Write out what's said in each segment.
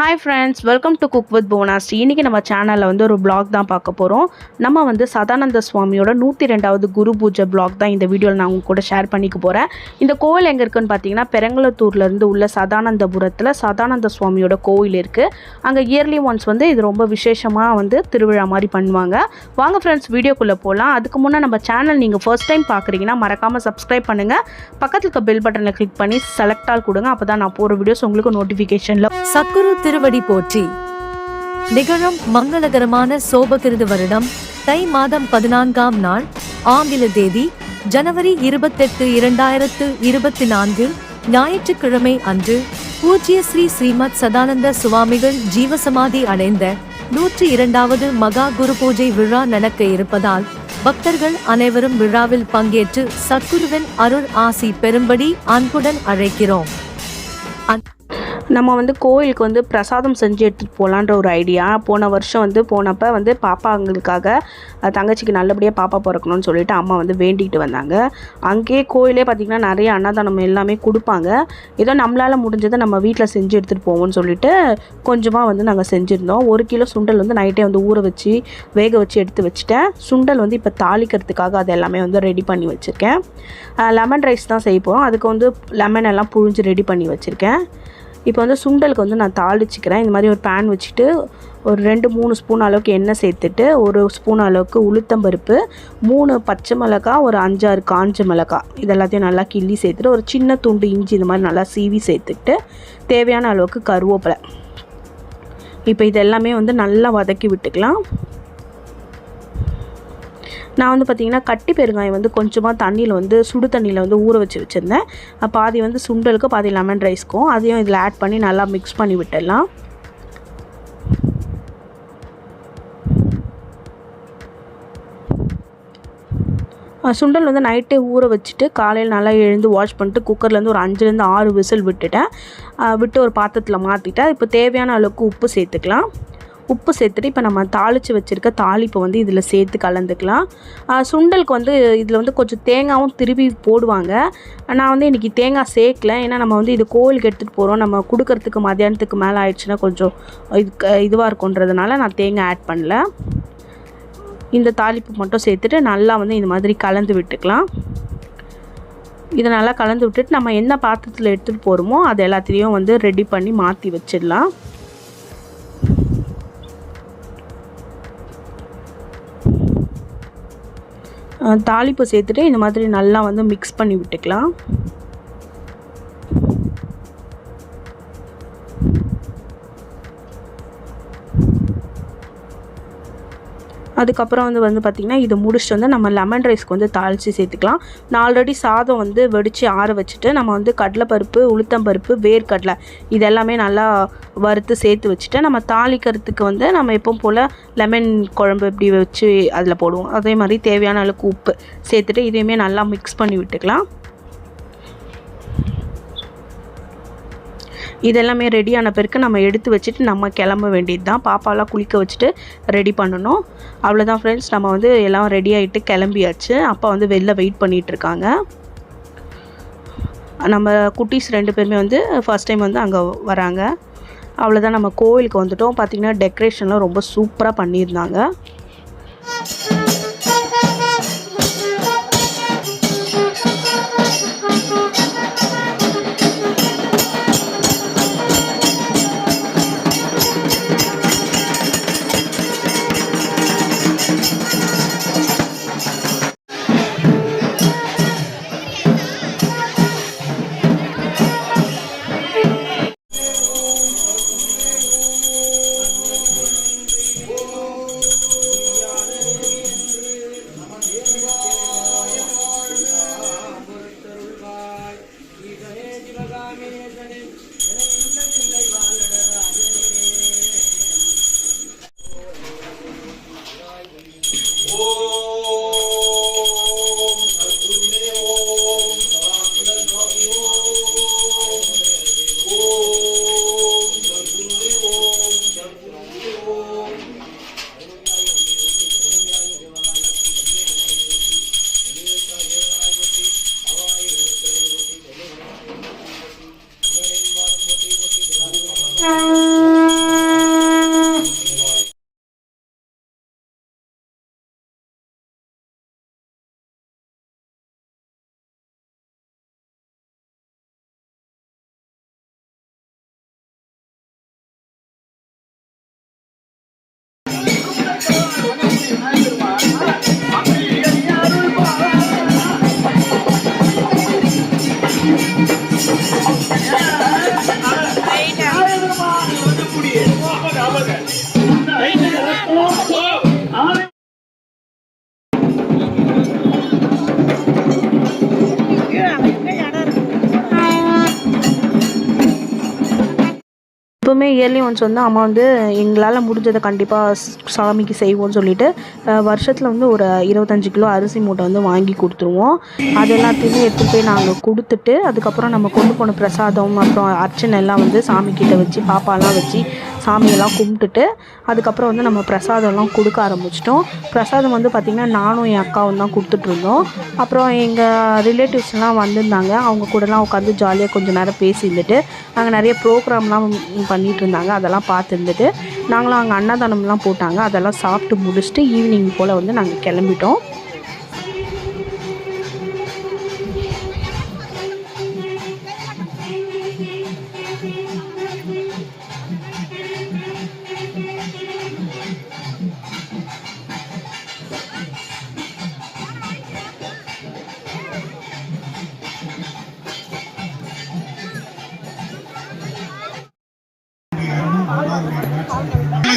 Hi friends welcome to cook with Bhuvanashree இன்றைக்கி நம்ம சேனலில் வந்து ஒரு பிளாக் தான் பார்க்க போகிறோம் நம்ம வந்து சதானந்த சுவாமியோட நூற்றி ரெண்டாவது குரு பூஜை பிளாக் தான் இந்த வீடியோவில் நான் உங்க கூட ஷேர் பண்ணிக்க போகிறேன் இந்த கோவில் எங்கே இருக்குன்னு பார்த்தீங்கன்னா பெரங்கலத்தூர்லேருந்து உள்ள சதானந்தபுரத்தில் சதானந்த சுவாமியோட கோவில் இருக்குது அங்கே இயர்லி ஒன்ஸ் வந்து இது ரொம்ப விசேஷமாக வந்து திருவிழா மாதிரி பண்ணுவாங்க. வாங்க ஃப்ரெண்ட்ஸ் வீடியோக்குள்ளே போகலாம் அதுக்கு முன்னே நம்ம சேனல் நீங்கள் ஃபர்ஸ்ட் டைம் பார்க்குறீங்கன்னா மறக்காமல் சப்ஸ்கிரைப் பண்ணுங்கள் பக்கத்தில் இருக்க பெல் பட்டனை கிளிக் பண்ணி செலக்ட் ஆல் கொடுங்க. அப்போ தான் நான் போகிற வீடியோஸ் உங்களுக்கு நோட்டிஃபிகேஷனில் சக்குரு திருவடி போற்றி. நிகழும் மங்களகரமான சோபகிருது வருடம் தை மாதம் பதினான்காம் நாள் ஆங்கில தேதி ஜனவரி இருபத்தெட்டு இரண்டாயிரத்து இருபத்தி நான்கு ஞாயிற்றுக்கிழமை அன்று பூஜ்ய ஸ்ரீ ஸ்ரீமத் சதானந்த சுவாமிகள் ஜீவசமாதி அடைந்த நூற்றி இரண்டாவது மகா குரு பூஜை விழா நடக்க இருப்பதால் பக்தர்கள் அனைவரும் விழாவில் பங்கேற்று சத்குருவின் அருள் ஆசி பெறும்படி அன்புடன் அழைக்கிறோம். நம்ம வந்து கோயிலுக்கு வந்து பிரசாதம் செஞ்சு எடுத்துகிட்டு போகலான்ற ஒரு ஐடியா போன வருஷம் வந்து போனப்போ வந்து பாப்பாங்களுக்காக தங்கச்சிக்கு நல்லபடியாக பாப்பா பிறக்கணும்னு சொல்லிட்டு அம்மா வந்து வேண்டிகிட்டு வந்தாங்க. அங்கேயே கோயிலே பார்த்திங்கன்னா நிறைய அன்னதானம் எல்லாமே கொடுப்பாங்க. ஏதோ நம்மளால் முடிஞ்சதை நம்ம வீட்டில் செஞ்சு எடுத்துகிட்டு போவோம்னு சொல்லிட்டு கொஞ்சமாக வந்து நாங்கள் செஞ்சுருந்தோம். ஒரு கிலோ சுண்டல் வந்து நைட்டே வந்து ஊற வச்சு வேக வச்சு எடுத்து வச்சுட்டேன். சுண்டல் வந்து இப்போ தாளிக்கிறதுக்காக அது எல்லாமே வந்து ரெடி பண்ணி வச்சுருக்கேன். லெமன் ரைஸ் தான் செய்ய போகிறோம் அதுக்கு வந்து லெமன் எல்லாம் புழிஞ்சு ரெடி பண்ணி வச்சுருக்கேன். இப்போ வந்து சுண்டலுக்கு வந்து நான் தாளிச்சிக்கிறேன். இந்த மாதிரி ஒரு பேன் வச்சுட்டு ஒரு ரெண்டு மூணு ஸ்பூன் அளவுக்கு எண்ணெய் சேர்த்துட்டு ஒரு ஸ்பூன் அளவுக்கு உளுத்தம்பருப்பு மூணு பச்சை மிளகாய் ஒரு அஞ்சாறு காஞ்ச மிளகாய் இது எல்லாத்தையும் நல்லா கிள்ளி சேர்த்துட்டு ஒரு சின்ன துண்டு இஞ்சி இந்த மாதிரி நல்லா சீவி சேர்த்துட்டு தேவையான அளவுக்கு கருவேப்பிலை. இப்போ இது எல்லாமே வந்து நல்லா வதக்கி விட்டுக்கலாம். நான் வந்து பார்த்திங்கன்னா கட்டி பெருங்காயம் வந்து கொஞ்சமாக தண்ணியில் வந்து சுடு தண்ணியில் வந்து ஊற வச்சு வச்சுருந்தேன். பாதி வந்து சுண்டலுக்கு பாதி லெமன் ரைஸ்க்கும் அதையும் இதில் ஆட் பண்ணி நல்லா மிக்ஸ் பண்ணி விட்டுடலாம். சுண்டல் வந்து நைட்டே ஊற வச்சுட்டு காலையில் நல்லா எழுந்து வாஷ் பண்ணிட்டு குக்கர்லேருந்து ஒரு அஞ்சுலேருந்து ஆறு விசில் விட்டுட்டேன். விட்டு ஒரு பாத்திரத்தில் மாற்றிட்டேன் இப்போ தேவையான அளவுக்கு உப்பு சேர்த்துக்கலாம். உப்பு சேர்த்துட்டு இப்போ நம்ம தாளித்து வச்சுருக்க தாளிப்பை வந்து இதில் சேர்த்து கலந்துக்கலாம். சுண்டலுக்கு வந்து இதில் வந்து கொஞ்சம் தேங்காவும் திருப்பி போடுவாங்க. நான் வந்து இன்றைக்கி தேங்காய் சேர்க்கல. ஏன்னா நம்ம வந்து இது கோவிலுக்கு எடுத்துகிட்டு போகிறோம் நம்ம கொடுக்கறதுக்கு மதியானத்துக்கு மேலே ஆயிடுச்சுன்னா கொஞ்சம் இது இதுவாக இருக்குன்றதுனால நான் தேங்காய் ஆட் பண்ணல. இந்த தாளிப்பு மட்டும் சேர்த்துட்டு நல்லா வந்து இந்த மாதிரி கலந்து விட்டுக்கலாம். இதை நல்லா கலந்து விட்டுட்டு நம்ம என்ன பாத்திரத்தில் எடுத்துகிட்டு போகிறோமோ அது எல்லாத்தையும் வந்து ரெடி பண்ணி மாற்றி வச்சிடலாம். தாளிப்பு சேர்த்துட்டு இந்த மாதிரி நல்லா வந்து மிக்ஸ் பண்ணி விட்டுக்கலாம். அதுக்கப்புறம் வந்து வந்து பார்த்திங்கன்னா இது முடிச்சுட்டு வந்து நம்ம லெமன் ரைஸ்க்கு வந்து தாளித்து சேர்த்துக்கலாம். நான் ஆல்ரெடி சாதம் வந்து வெடித்து ஆற வச்சுட்டு நம்ம வந்து கடலைப்பருப்பு உளுத்தம்பருப்பு வேர்க்கடலை இது எல்லாமே நல்லா வறுத்து சேர்த்து வச்சுட்டு நம்ம தாளிக்கிறதுக்கு வந்து நம்ம எப்பவும் போல் லெமன் குழம்பு இப்படி வச்சு அதில் போடுவோம். அதே மாதிரி தேவையான அளவுக்கு உப்பு சேர்த்துட்டு இதையுமே நல்லா மிக்ஸ் பண்ணி விட்டுக்கலாம். இதெல்லாமே ரெடியான பிறகு நம்ம எடுத்து வச்சுட்டு நம்ம கிளம்ப வேண்டியது தான் பாப்பாலாம் குளிக்க வச்சுட்டு ரெடி பண்ணணும். அவ்வளோதான் ஃப்ரெண்ட்ஸ் நம்ம வந்து எல்லாம் ரெடி ஆகிட்டு கிளம்பியாச்சு. அப்பா வந்து வெளில வெயிட் பண்ணிகிட்டு இருக்காங்க. நம்ம குட்டீஸ் ரெண்டு பேருமே வந்து ஃபர்ஸ்ட் டைம் வந்து அங்கே வராங்க. அவ்வளோதான் நம்ம கோவிலுக்கு வந்துட்டோம். பார்த்திங்கன்னா டெக்கரேஷன்லாம் ரொம்ப சூப்பராக பண்ணியிருந்தாங்க. எப்போவுமே இயர்லி ஒன்ஸ் வந்து அம்மா வந்து எங்களால் முடிஞ்சதை கண்டிப்பாக சாமிக்கு செய்வோம்னு சொல்லிட்டு வருஷத்தில் வந்து ஒரு இருபத்தஞ்சு கிலோ அரிசி மூட்டை வந்து வாங்கி கொடுத்துருவோம். அது எல்லாத்தையுமே எடுத்துகிட்டு போய் நாங்கள் கொடுத்துட்டு அதுக்கப்புறம் நம்ம கொண்டு போன பிரசாதம் அப்புறம் அர்ச்சனை எல்லாம் வந்து சாமிக்கிட்ட வச்சு பாப்பாலாம் வச்சு சாமியெல்லாம் கும்பிட்டுட்டு அதுக்கப்புறம் வந்து நம்ம பிரசாதம்லாம் கொடுக்க ஆரம்பிச்சிட்டோம். பிரசாதம் வந்து பார்த்திங்கன்னா நானும் என் அக்காவும் தான் கொடுத்துட்ருந்தோம். அப்புறம் எங்கள் ரிலேட்டிவ்ஸ்லாம் வந்திருந்தாங்க. அவங்க கூடலாம் உட்காந்து ஜாலியாக கொஞ்சம் நேரம் பேசி இருந்துட்டு நாங்கள் நிறைய ப்ரோக்ராம்லாம் பண்ணிகிட்டு இருந்தாங்க அதெல்லாம் பார்த்துருந்துட்டு நாங்களும் அங்கே அன்னதானம்லாம் போட்டாங்க. அதெல்லாம் சாப்பிட்டு முடிச்சுட்டு ஈவினிங் போல் வந்து நாங்கள் கிளம்பிட்டோம்.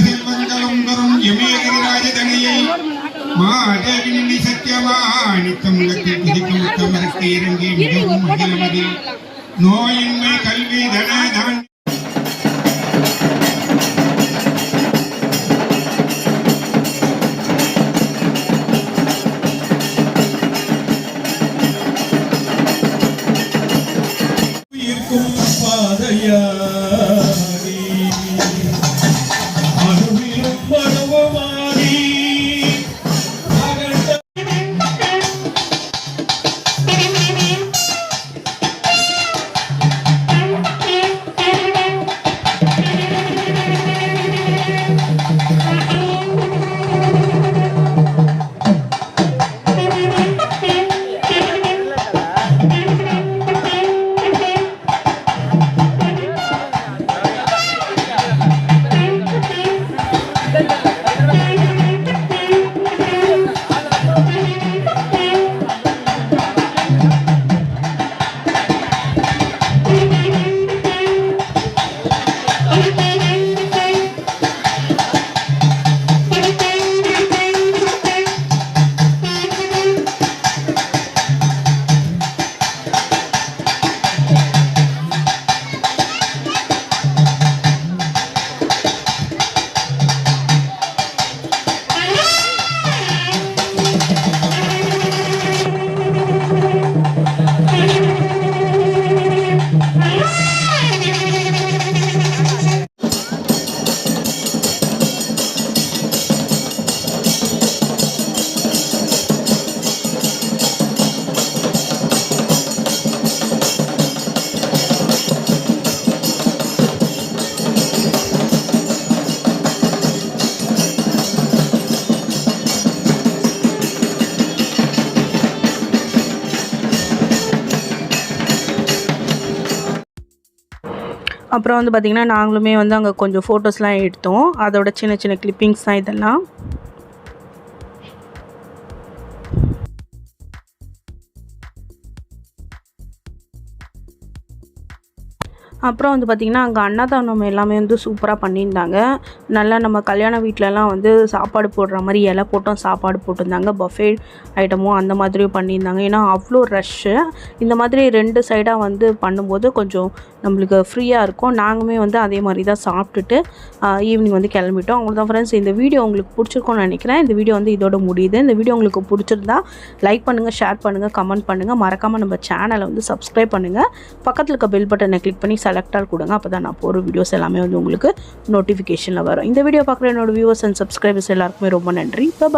செல்வங்களும் வரும் மாதேவினி சத்தியமா நித்தம் உத்தமருக்கு இறங்கி மிகவும் நோயின்மை கல்வி தனதான் இருக்கும் பாதையாடி அப்புறம் வந்து பார்த்திங்கன்னா நாங்களுமே வந்து அங்கே கொஞ்சம் ஃபோட்டோஸ்லாம் எடுத்தோம். அதோட சின்ன சின்ன கிளிப்பிங்ஸ் தான் இதெல்லாம். அப்புறம் வந்து பார்த்திங்கன்னா அங்கே அன்னதானம் எல்லாமே வந்து சூப்பராக பண்ணியிருந்தாங்க. நல்லா நம்ம கல்யாண வீட்டிலலாம் வந்து சாப்பாடு போடுற மாதிரி இலை போட்டும் சாப்பாடு போட்டிருந்தாங்க. பஃபே ஐட்டமும் அந்த மாதிரியும் பண்ணியிருந்தாங்க. ஏன்னா அவ்வளோ ரஷ்ஷு இந்த மாதிரி ரெண்டு சைடாக வந்து பண்ணும்போது கொஞ்சம் நம்மளுக்கு ஃப்ரீயாக இருக்கும். நாங்களுமே வந்து அதே மாதிரி தான் சாப்பிட்டுட்டு ஈவினிங் வந்து கிளம்பிட்டோம். அவ்வளோதான் ஃப்ரெண்ட்ஸ் இந்த வீடியோ உங்களுக்கு பிடிச்சிருக்கோன்னு நினைக்கிறேன். இந்த வீடியோ வந்து இதோட முடியுது. இந்த வீடியோ உங்களுக்கு பிடிச்சிருந்தா லைக் பண்ணுங்கள் ஷேர் பண்ணுங்கள் கமெண்ட் பண்ணுங்கள் மறக்காமல் நம்ம சேனலை வந்து சப்ஸ்கிரைப் பண்ணுங்கள் பக்கத்தில் இருக்க பெல் பட்டனை கிளிக் பண்ணி செலக்டாக கொடுங்க. அப்போ தான் நான் போகிற வீடியோஸ் எல்லாமே வந்து உங்களுக்கு நோட்டிஃபிகேஷனில் வரும். இந்த வீடியோ பார்க்குற என்னோட வியூவர்ஸ் அண்ட் சப்ஸ்கிரைபர்ஸ் எல்லாருக்குமே ரொம்ப நன்றி. பாய்